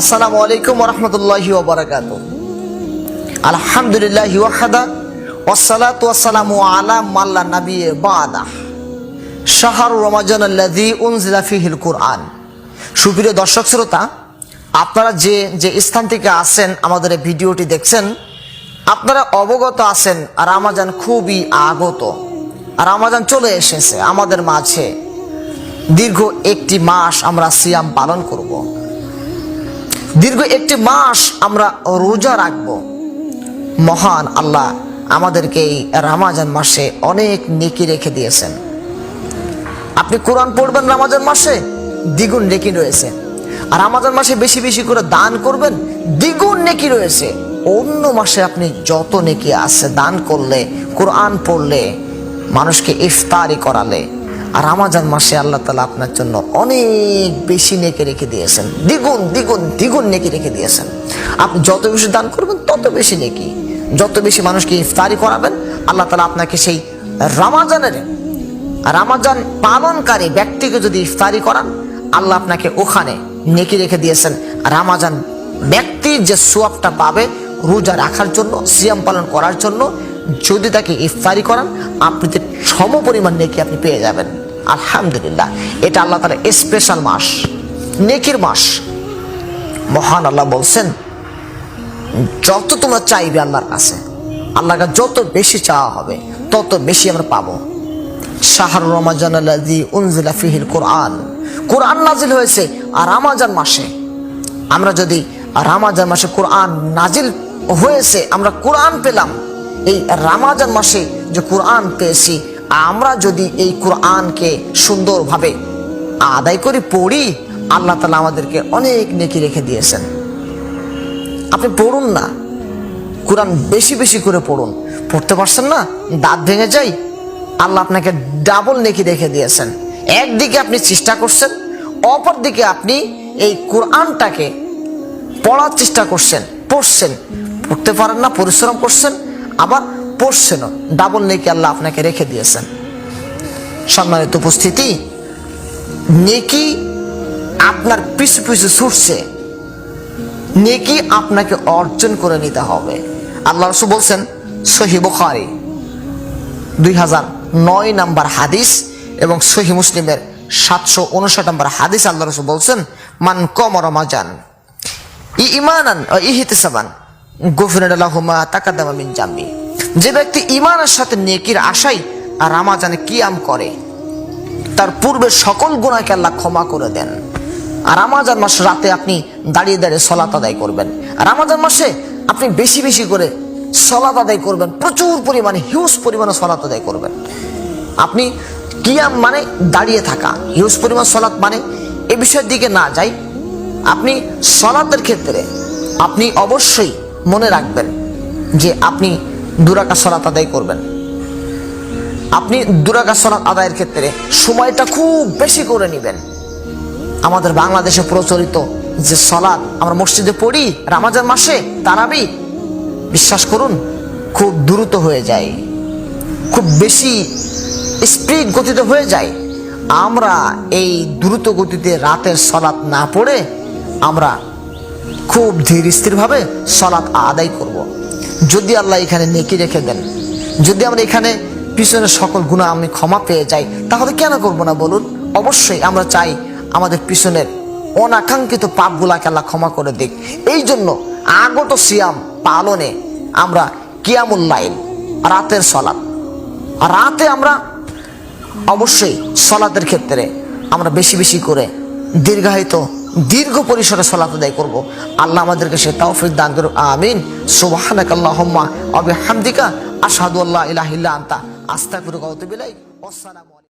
আসসালামু আলাইকুম রহমতুল্লাহি ওবরাকাত আলহামদুলিল্লাহ ওয়াহাদা ওয়াসসালাতু ওয়াসসালামু আলা মাল্লা নবী বাদা। শাহরু রমাজান আল্লাযী উনজিলা ফিহিল কুরআন। সুপ্রিয় দর্শক শ্রোতা, আপনারা যে যে স্থান থেকে আসেন, আমাদের ভিডিওটি দেখছেন, আপনারা অবগত আছেন, রামাজান খুবই আগত। রামাজান চলে এসেছে আমাদের মাঝে। দীর্ঘ একটি মাস আমরা সিয়াম পালন করব। দীর্ঘ একটি মাস আমরা রোজা রাখব। মহান আল্লাহ আমাদেরকে এই রামাজান মাসে অনেক নেকি রেখে দিয়েছেন। আপনি কোরআন পড়বেন রামাজান মাসে, দ্বিগুণ নেকি রয়েছে। আর রামাজান মাসে বেশি বেশি করে দান করবেন, দ্বিগুণ নেকি রয়েছে। অন্য মাসে আপনি যত নেকি আছে দান করলে, কোরআন পড়লে, মানুষকে ইফতারি করালে আর রামাজান মাসে আল্লাহ তালা আপনার জন্য অনেক বেশি নেকে রেখে দিয়েছেন। দ্বিগুণ দ্বিগুণ দ্বিগুণ নেকি রেখে দিয়েছেন। আপনি যত বেশি দান করবেন, তত বেশি নেকি। যত বেশি মানুষকে ইফতারি করাবেন, আল্লাহ তালা আপনাকে সেই রামাজানের রামাজান পালনকারী ব্যক্তিকে যদি ইফতারি করান, আল্লাহ আপনাকে ওখানে নেকি রেখে দিয়েছেন। রামাজান ব্যক্তির যে সোয়াবটা পাবে রোজা রাখার জন্য, সিয়াম পালন করার জন্য, যদি তাকে ইফতারি করান, আপনি সম পরিমাণ নেকি আপনি পেয়ে যাবেন। আলহামদুলিল্লাহ। এটা আল্লাহ তালা স্পেশাল মাস, নেকির মাস। মহান আল্লাহ বলছেন, যত তোমরা চাইবে আল্লাহর কাছে আল্লাহর কাছে যত বেশি চাওয়া হবে, তত বেশি আমরা পাবো। রমাজান উনজিলা ফিহিল কোরআন। কোরআন নাজিল হয়েছে আর রামাজান মাসে। আমরা যদি রামাজান মাসে কোরআন নাজিল হয়েছে, আমরা কোরআন পেলাম। এই রামাজান মাসে যে কোরআন পেয়েছি আমরা যদি এই কোরআনকে সুন্দরভাবে আদায় করে পড়ি, আল্লাহ তালা আমাদেরকে অনেক নেকি রেখে দিয়েছেন। আপনি পড়ুন না। কোরআন বেশি বেশি করে পড়ুন। পড়তে পারছেন না? দাঁত ভেঙে যাই। আল্লাহ আপনাকে ডাবল নেকি রেখে দিয়েছেন। একদিকে আপনি চেষ্টা করছেন অপর দিকে আপনি এই কোরআনটাকে পড়ার চেষ্টা করছেন, পড়ছেন। পড়তে পারেন না, পরিশ্রম করছেন, আবার পড়ছেনও ডাবল নেকি আল্লাহ আপনাকে রেখে দিয়েছেন। সম্মানিত উপস্থিতি, নেকি আপনার পিছু পিছু ছুটছে। নেকি আপনাকে অর্জন করে নিতে হবে। আল্লাহ রসু বলছেন, সহি বুখারি, দুই হাজার নয় নাম্বার হাদিস এবং সহি মুসলিমের সাতশো উনষাট নম্বর হাদিস আল্লাহ রসুল বলছেন, মান কম রমাজান, ই ইমানান ও ইহিতিসাবান গফিনাহুমা তাকাদামা মিন জাম্বি। যে ব্যক্তি ইমানের সাথে নেকির আশাই আর রামাজানে কিয়াম করে, তার পূর্বে সকল গুণাকে আল্লাহ ক্ষমা করে দেন। আর রামাজান মাস রাতে আপনি দাঁড়িয়ে দাঁড়িয়ে সলাত আদায় করবেন। আর রামাজান মাসে আপনি বেশি বেশি করে সলাত আদায় করবেন। প্রচুর পরিমাণে, হিউজ পরিমাণে সলাত আদায় করবেন। আপনি কিয়াম মানে দাঁড়িয়ে থাকা। হিউজ পরিমাণ সলাৎ মানে এ বিষয়ের দিকে না যাই। আপনি সলাতের ক্ষেত্রে আপনি অবশ্যই মনে রাখবেন যে আপনি দুরাকা সলাত আদায় করবেন। আপনি দুরাকা সলাত আদায়ের ক্ষেত্রে সময়টা খুব বেশি করে নেবেন। আমাদের বাংলাদেশে প্রচলিত যে সলাদ আমরা মসজিদে পড়ি, রামাজান মাসে তারাবি, বিশ্বাস করুন, খুব দ্রুত হয়ে যায়। খুব বেশি স্পিড গতিতে হয়ে যায়। আমরা এই দ্রুত গতিতে রাতের সলাৎ না পড়ে আমরা খুব ধীর স্থিরভাবে সলাৎ আদায় করব। যদি আল্লাহ এখানে নেকি রেখে দেন, যদি আমরা এখানে পিছনের সকল গুণা আমি ক্ষমা পেয়ে যাই, তাহলে কেন করব না বলুন? অবশ্যই আমরা চাই আমাদের পিছনের অনাকাঙ্ক্ষিত পাপগুলাকে আল্লাহ ক্ষমা করে দিক। এই জন্য আগত সিয়াম পালনে আমরা কিয়ামুল কিয়ামুল্লাইল রাতের সলাৎ রাতে আমরা অবশ্যই সলাতের ক্ষেত্রে আমরা বেশি বেশি করে দীর্ঘায়িত দীর্ঘ পরিসরে সলাত আদায় করব। আল্লাহ আমাদেরকে সে তাওফিক দান করুক। আমিন। সুবহানাক আল্লাহুম্মা ওয়া বিহামদিকা। আশহাদু আল্লা ইলাহা ইল্লা আনতা। আস্তাগফিরুকা ওয়া আতুবু ইলাইক। আসসালামু